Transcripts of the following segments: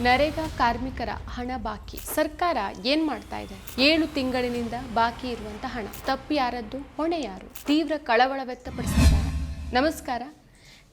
ನರೇಗಾ ಕಾರ್ಮಿಕರ ಹಣ ಬಾಕಿ. ಸರ್ಕಾರ ಏನ್ ಮಾಡ್ತಾ ಇದೆ? ಏಳು ತಿಂಗಳಿನಿಂದ ಬಾಕಿ ಇರುವಂತ ಹಣ. ತಪ್ಪು ಯಾರದ್ದು? ಹೊಣೆ ಯಾರು? ತೀವ್ರ ಕಳವಳ ವ್ಯಕ್ತಪಡಿಸಿದ್ದಾರೆ. ನಮಸ್ಕಾರ.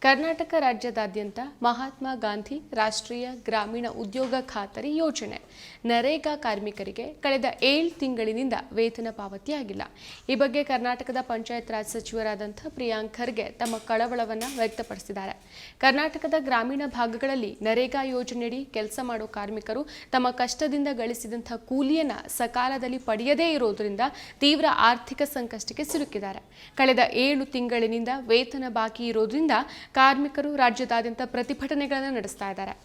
ಕರ್ನಾಟಕ ರಾಜ್ಯದಾದ್ಯಂತ ಮಹಾತ್ಮ ಗಾಂಧಿ ರಾಷ್ಟ್ರೀಯ ಗ್ರಾಮೀಣ ಉದ್ಯೋಗ ಖಾತರಿ ಯೋಜನೆ. ನರೇಗಾ ಕಾರ್ಮಿಕರಿಗೆ ಕಳೆದ ಏಳು ತಿಂಗಳಿನಿಂದ ವೇತನ ಪಾವತಿಯಾಗಿಲ್ಲ. ಈ ಬಗ್ಗೆ ಕರ್ನಾಟಕದ ಪಂಚಾಯತ್ ರಾಜ್ ಸಚಿವರಾದಂಥ ಪ್ರಿಯಾಂಕ್ ಖರ್ಗೆ ತಮ್ಮ ಕಳವಳವನ್ನು ವ್ಯಕ್ತಪಡಿಸಿದ್ದಾರೆ. ಕರ್ನಾಟಕದ ಗ್ರಾಮೀಣ ಭಾಗಗಳಲ್ಲಿ ನರೇಗಾ ಯೋಜನೆಯಡಿ ಕೆಲಸ ಮಾಡೋ ಕಾರ್ಮಿಕರು ತಮ್ಮ ಕಷ್ಟದಿಂದ ಗಳಿಸಿದಂಥ ಕೂಲಿಯನ್ನ ಸಕಾಲದಲ್ಲಿ ಪಡೆಯದೇ ಇರೋದರಿಂದ ತೀವ್ರ ಆರ್ಥಿಕ ಸಂಕಷ್ಟಕ್ಕೆ ಸಿಲುಕಿದ್ದಾರೆ. ಕಳೆದ ಏಳು ತಿಂಗಳಿನಿಂದ ವೇತನ ಬಾಕಿ ಇರೋದ್ರಿಂದ ಕಾರ್ಮಿಕರು ರಾಜ್ಯದಾದ್ಯಂತ ಪ್ರತಿಭಟನೆಗಳನ್ನು ನಡೆಸ್ತಾ ಇದ್ದಾರೆ.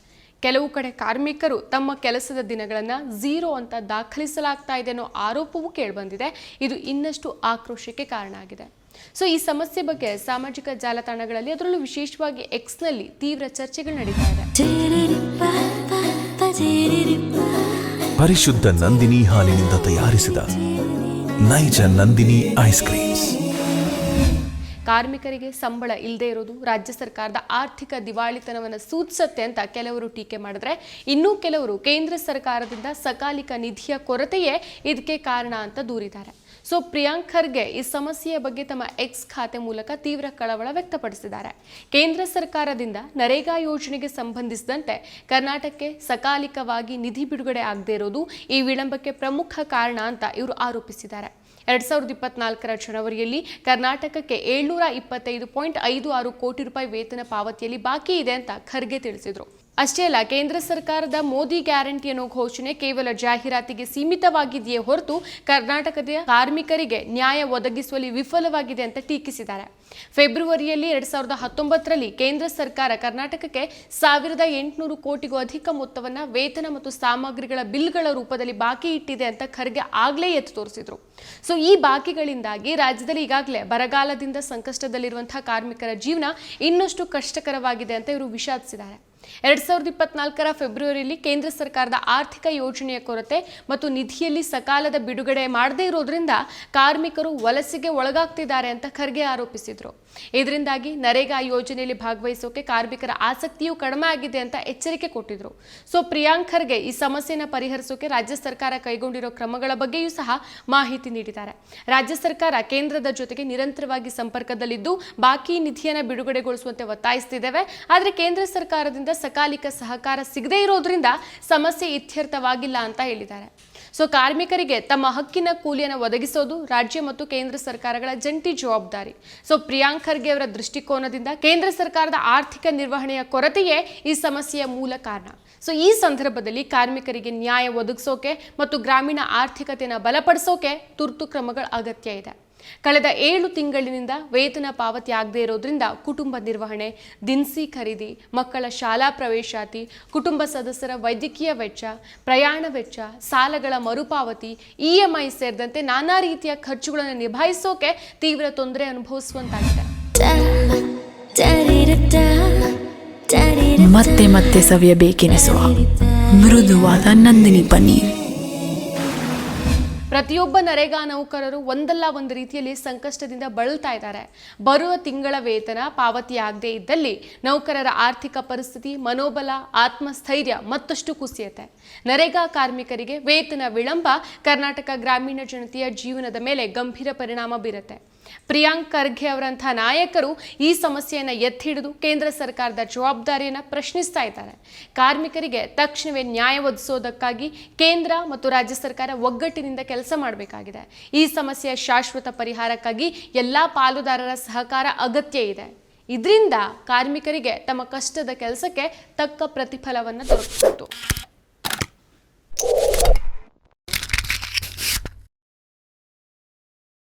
ಕೆಲವು ಕಡೆ ಕಾರ್ಮಿಕರು ತಮ್ಮ ಕೆಲಸದ ದಿನಗಳನ್ನು ಝೀರೋ ಅಂತ ದಾಖಲಿಸಲಾಗ್ತಾ ಇದೆ ಅನ್ನೋ ಆರೋಪವೂ ಕೇಳಿಬಂದಿದೆ. ಇದು ಇನ್ನಷ್ಟು ಆಕ್ರೋಶಕ್ಕೆ ಕಾರಣ ಆಗಿದೆ. ಸೊ ಈ ಸಮಸ್ಯೆ ಬಗ್ಗೆ ಸಾಮಾಜಿಕ ಜಾಲತಾಣಗಳಲ್ಲಿ ಅದರಲ್ಲೂ ವಿಶೇಷವಾಗಿ ಎಕ್ಸ್ನಲ್ಲಿ ತೀವ್ರ ಚರ್ಚೆಗಳು ನಡೀತಾ ಇದೆ. ಪರಿಶುದ್ಧ ನಂದಿನಿ ಹಾಲಿನಿಂದ ತಯಾರಿಸಿದ ನೈಜ ನಂದಿನಿ ಐಸ್ ಕ್ರೀಮ್ಸ್. ಕಾರ್ಮಿಕರಿಗೆ ಸಂಬಳ ಇಲ್ಲದೆ ಇರೋದು ರಾಜ್ಯ ಸರ್ಕಾರದ ಆರ್ಥಿಕ ದಿವಾಳಿತನವನ್ನು ಸೂಚಿಸುತ್ತೆ ಅಂತ ಕೆಲವರು ಟೀಕೆ ಮಾಡಿದ್ರೆ. ಇನ್ನೂ ಕೆಲವರು ಕೇಂದ್ರ ಸರ್ಕಾರದಿಂದ ಸಕಾಲಿಕ ನಿಧಿಯ ಕೊರತೆಯೇ ಇದಕ್ಕೆ ಕಾರಣ ಅಂತ ದೂರಿದ್ದಾರೆ. ಸೊ, ಪ್ರಿಯಾಂಕ್ ಖರ್ಗೆ ಈ ಸಮಸ್ಯೆಯ ಬಗ್ಗೆ ತಮ್ಮ ಎಕ್ಸ್ ಖಾತೆ ಮೂಲಕ ತೀವ್ರ ಕಳವಳ ವ್ಯಕ್ತಪಡಿಸಿದ್ದಾರೆ. ಕೇಂದ್ರ ಸರ್ಕಾರದಿಂದ ನರೇಗಾ ಯೋಜನೆಗೆ ಸಂಬಂಧಿಸಿದಂತೆ ಕರ್ನಾಟಕಕ್ಕೆ ಸಕಾಲಿಕವಾಗಿ ನಿಧಿ ಬಿಡುಗಡೆ ಆಗದೇ ಇರೋದು ಈ ವಿಳಂಬಕ್ಕೆ ಪ್ರಮುಖ ಕಾರಣ ಅಂತ ಇವರು ಆರೋಪಿಸಿದ್ದಾರೆ. ಎರಡ್ ಸಾವಿರದ ಇಪ್ಪತ್ನಾಲ್ಕರ ಜನವರಿಯಲ್ಲಿ ಕರ್ನಾಟಕಕ್ಕೆ ಏಳ್ನೂರ ಇಪ್ಪತ್ತೈದು ಪಾಯಿಂಟ್ ಐದು ಆರು ಕೋಟಿ ರೂಪಾಯಿ ವೇತನ ಪಾವತಿಯಲ್ಲಿ ಬಾಕಿ ಇದೆ ಅಂತ ಖರ್ಗೆ ತಿಳಿಸಿದ್ರು. ಅಷ್ಟೇ ಅಲ್ಲ, ಕೇಂದ್ರ ಸರ್ಕಾರದ ಮೋದಿ ಗ್ಯಾರಂಟಿ ಅನ್ನೋ ಘೋಷಣೆ ಕೇವಲ ಜಾಹೀರಾತಿಗೆ ಸೀಮಿತವಾಗಿದೆಯೇ ಹೊರತು ಕರ್ನಾಟಕದ ಕಾರ್ಮಿಕರಿಗೆ ನ್ಯಾಯ ಒದಗಿಸುವಲ್ಲಿ ವಿಫಲವಾಗಿದೆ ಅಂತ ಟೀಕಿಸಿದ್ದಾರೆ. ಫೆಬ್ರವರಿಯಲ್ಲಿ ಎರಡ್ ಸಾವಿರದ ಹತ್ತೊಂಬತ್ತರಲ್ಲಿ ಕೇಂದ್ರ ಸರ್ಕಾರ ಕರ್ನಾಟಕಕ್ಕೆ ಸಾವಿರದ ಎಂಟುನೂರು ಕೋಟಿಗೂ ಅಧಿಕ ಮೊತ್ತವನ್ನ ವೇತನ ಮತ್ತು ಸಾಮಗ್ರಿಗಳ ಬಿಲ್ಗಳ ರೂಪದಲ್ಲಿ ಬಾಕಿ ಇಟ್ಟಿದೆ ಅಂತ ಖರ್ಗೆ ಆಗ್ಲೇ ಎತ್ತು ತೋರಿಸಿದ್ರು. ಸೊ ಈ ಬಾಕಿಗಳಿಂದಾಗಿ ರಾಜ್ಯದಲ್ಲಿ ಈಗಾಗಲೇ ಬರಗಾಲದಿಂದ ಸಂಕಷ್ಟದಲ್ಲಿರುವಂತಹ ಕಾರ್ಮಿಕರ ಜೀವನ ಇನ್ನಷ್ಟು ಕಷ್ಟಕರವಾಗಿದೆ ಅಂತ ಇವರು ವಿಷಾದಿಸಿದ್ದಾರೆ. ಎರಡ್ ಸಾವಿರದ ಇಪ್ಪತ್ನಾಲ್ಕರ ಫೆಬ್ರವರಿಯಲ್ಲಿ ಕೇಂದ್ರ ಸರ್ಕಾರದ ಆರ್ಥಿಕ ಯೋಜನೆಯ ಕೊರತೆ ಮತ್ತು ನಿಧಿಯಲ್ಲಿ ಸಕಾಲದ ಬಿಡುಗಡೆ ಮಾಡದೇ ಇರೋದ್ರಿಂದ ಕಾರ್ಮಿಕರು ವಲಸೆಗೆ ಒಳಗಾಗ್ತಿದ್ದಾರೆ ಅಂತ ಖರ್ಗೆ ಆರೋಪಿಸಿದ್ರು. ಇದರಿಂದಾಗಿ ನರೇಗಾ ಯೋಜನೆಯಲ್ಲಿ ಭಾಗವಹಿಸೋಕೆ ಕಾರ್ಮಿಕರ ಆಸಕ್ತಿಯೂ ಕಡಿಮೆ ಆಗಿದೆ ಅಂತ ಎಚ್ಚರಿಕೆ ಕೊಟ್ಟಿದ್ರು. ಸೊ ಪ್ರಿಯಾಂಕ್ ಖರ್ಗೆ ಈ ಸಮಸ್ಯೆನ ಪರಿಹರಿಸೋಕೆ ರಾಜ್ಯ ಸರ್ಕಾರ ಕೈಗೊಂಡಿರೋ ಕ್ರಮಗಳ ಬಗ್ಗೆಯೂ ಸಹ ಮಾಹಿತಿ ನೀಡಿದ್ದಾರೆ. ರಾಜ್ಯ ಸರ್ಕಾರ ಕೇಂದ್ರದ ಜೊತೆಗೆ ನಿರಂತರವಾಗಿ ಸಂಪರ್ಕದಲ್ಲಿದ್ದು, ಬಾಕಿ ನಿಧಿಯನ್ನು ಬಿಡುಗಡೆಗೊಳಿಸುವಂತೆ ಒತ್ತಾಯಿಸುತ್ತಿದ್ದೇವೆ ಆದರೆ ಕೇಂದ್ರ ಸರ್ಕಾರದಿಂದ ಸಕಾಲಿಕ ಸಹಕಾರ ಸಿಗದೇ ಇರೋದ್ರಿಂದ ಸಮಸ್ಯೆ ಇತ್ಯರ್ಥವಾಗಿಲ್ಲ ಅಂತ ಹೇಳಿದ್ದಾರೆ. ಸೊ ಕಾರ್ಮಿಕರಿಗೆ ತಮ್ಮ ಹಕ್ಕಿನ ಕೂಲಿಯನ್ನು ಒದಗಿಸೋದು ರಾಜ್ಯ ಮತ್ತು ಕೇಂದ್ರ ಸರ್ಕಾರಗಳ ಜಂಟಿ ಜವಾಬ್ದಾರಿ. ಸೊ ಪ್ರಿಯಾಂಕ್ ಖರ್ಗೆ ಅವರ ದೃಷ್ಟಿಕೋನದಿಂದ ಕೇಂದ್ರ ಸರ್ಕಾರದ ಆರ್ಥಿಕ ನಿರ್ವಹಣೆಯ ಕೊರತೆಯೇ ಈ ಸಮಸ್ಯೆಯ ಮೂಲ ಕಾರಣ. ಸೊ ಈ ಸಂದರ್ಭದಲ್ಲಿ ಕಾರ್ಮಿಕರಿಗೆ ನ್ಯಾಯ ಒದಗಿಸೋಕೆ ಮತ್ತು ಗ್ರಾಮೀಣ ಆರ್ಥಿಕತೆಯನ್ನು ಬಲಪಡಿಸೋಕೆ ತುರ್ತು ಕ್ರಮಗಳ ಅಗತ್ಯ ಇದೆ. ಕಳೆದ ಏಳು ತಿಂಗಳಿನಿಂದ ವೇತನ ಪಾವತಿ ಆಗದೇ ಇರೋದ್ರಿಂದ ಕುಟುಂಬ ನಿರ್ವಹಣೆ, ದಿನಸಿ ಖರೀದಿ, ಮಕ್ಕಳ ಶಾಲಾ ಪ್ರವೇಶಾತಿ, ಕುಟುಂಬ ಸದಸ್ಯರ ವೈದ್ಯಕೀಯ ವೆಚ್ಚ, ಪ್ರಯಾಣ ವೆಚ್ಚ, ಸಾಲಗಳ ಮರುಪಾವತಿ, ಇ ಎಂ ಐ ಸೇರಿದಂತೆ ನಾನಾ ರೀತಿಯ ಖರ್ಚುಗಳನ್ನು ನಿಭಾಯಿಸೋಕೆ ತೀವ್ರ ತೊಂದರೆ ಅನುಭವಿಸುವಂತಾಗಿದೆ. ಮತ್ತೆ ಮತ್ತೆ ಸವಿಯಬೇಕೆನಿಸುವ ಮೃದುವಾದ ನಂದಿನಿ ಪನ್ನೀರ್. ಪ್ರತಿಯೊಬ್ಬ ನರೇಗಾ ನೌಕರರು ಒಂದಲ್ಲ ಒಂದು ರೀತಿಯಲ್ಲಿ ಸಂಕಷ್ಟದಿಂದ ಬಳಲ್ತಾ ಇದ್ದಾರೆ. ಬರುವ ತಿಂಗಳ ವೇತನ ಪಾವತಿಯಾಗದೇ ಇದ್ದಲ್ಲಿ ನೌಕರರ ಆರ್ಥಿಕ ಪರಿಸ್ಥಿತಿ, ಮನೋಬಲ, ಆತ್ಮಸ್ಥೈರ್ಯ ಮತ್ತಷ್ಟು ಕುಸಿಯುತ್ತೆ. ನರೇಗಾ ಕಾರ್ಮಿಕರಿಗೆ ವೇತನ ವಿಳಂಬ ಕರ್ನಾಟಕ ಗ್ರಾಮೀಣ ಜನತೆಯ ಜೀವನದ ಮೇಲೆ ಗಂಭೀರ ಪರಿಣಾಮ ಬೀರುತ್ತೆ. ಪ್ರಿಯಾಂಕ್ ಖರ್ಗೆ ಅವರಂಥ ನಾಯಕರು ಈ ಸಮಸ್ಯೆಯನ್ನು ಎತ್ತಿ ಹಿಡಿದು ಕೇಂದ್ರ ಸರ್ಕಾರದ ಜವಾಬ್ದಾರಿಯನ್ನು ಪ್ರಶ್ನಿಸ್ತಾ ಇದ್ದಾರೆ. ಕಾರ್ಮಿಕರಿಗೆ ತಕ್ಷಣವೇ ನ್ಯಾಯ ಒದಗಿಸೋದಕ್ಕಾಗಿ ಕೇಂದ್ರ ಮತ್ತು ರಾಜ್ಯ ಸರ್ಕಾರ ಒಗ್ಗಟ್ಟಿನಿಂದ ಕೆಲಸ ಮಾಡಬೇಕಾಗಿದೆ. ಈ ಸಮಸ್ಯೆಯ ಶಾಶ್ವತ ಪರಿಹಾರಕ್ಕಾಗಿ ಎಲ್ಲ ಪಾಲುದಾರರ ಸಹಕಾರ ಅಗತ್ಯ ಇದೆ. ಇದರಿಂದ ಕಾರ್ಮಿಕರಿಗೆ ತಮ್ಮ ಕಷ್ಟದ ಕೆಲಸಕ್ಕೆ ತಕ್ಕ ಪ್ರತಿಫಲವನ್ನು ದೊರಕಿಸಿತು